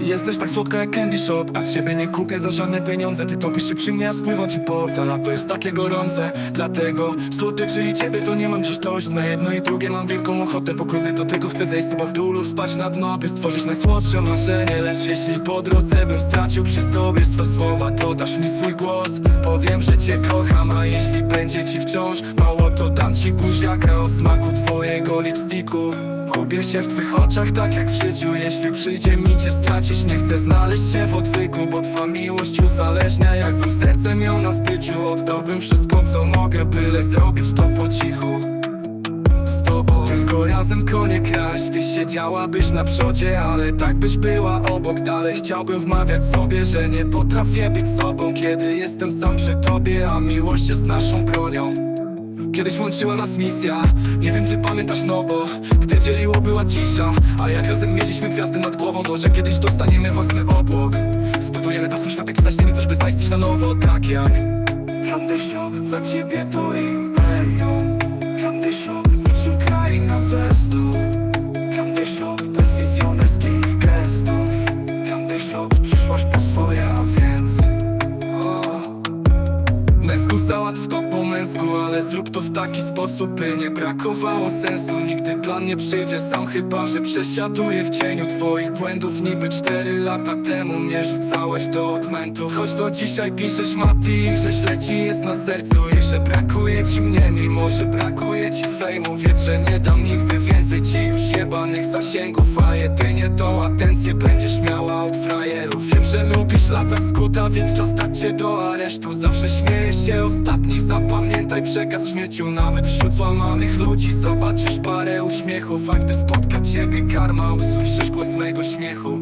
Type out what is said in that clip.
Jesteś tak słodka jak candy shop A ciebie nie kupię za żadne pieniądze. Ty topisz się przy mnie, a spływam ci potem A to jest takie gorące. Dlatego słodyczy i ciebie to nie mam dziś dość. Na jedno i drugie mam wielką ochotę Po klubie do tego chcę zejść. Z tobą w dół lub spać na dno By stworzyć najsłodsze marzenie. Lecz jeśli po drodze bym stracił przy tobie swe słowa To dasz mi swój głos. Powiem, że cię kocham A jeśli będzie ci wciąż mało To dam ci buziaka o smaku twojego lipsticku Gubię się w twych oczach tak jak w życiu. Jeśli przyjdzie mi cię stracić Nie chcę znaleźć się w odwyku Bo twa miłość uzależnia. Jakbym serce miał na zbyciu Oddałbym wszystko co mogę Byle zrobić to po cichu. Z tobą Tylko razem konie kraść. Ty siedziałabyś na przodzie Ale tak byś była obok. Dalej chciałbym wmawiać sobie Że nie potrafię być sobą. Kiedy jestem sam przy tobie A miłość jest naszą bronią Kiedyś łączyła nas misja. Nie wiem czy pamiętasz no bo Gdy dzieliło była cisza. A jak razem mieliśmy gwiazdy nad głową Może kiedyś dostaniemy własny obłok. Zbudujemy tam swój światek i zaczniemy coś by zaistnieć na nowo Tak jak Candy Shop Za ciebie to imperium. Candy Shop Niczym kraina ze snu Candy Shop Bez wizjonerskich gestów. Candy Shop Przyszłaś po swoje, a więc o. Męsku załatw to Ale zrób to w taki sposób, by nie brakowało sensu. Nigdy plan nie przyjdzie sam, chyba że przesiaduję w cieniu Twoich błędów. Niby cztery lata temu mnie rzucałeś do odmętu. Choć do dzisiaj piszesz Mati, że źle ci jest na sercu I że brakuje ci mnie, mimo że brakuje ci fejmu. Wiedz, że nie dam nigdy więcej ci już jebanych zasięgów A jedynie tą atencję będziesz miała od frajerów. Wiem, że lubisz latać skuta, więc czas dać cię do aresztu. Zawsze śmiejesz się ostatni, zapamiętaj przekaz w śmieciu Nawet wśród złamanych ludzi. Zobaczysz parę uśmiechów A gdy spotka ciebie karma, usłyszysz głos mego śmiechu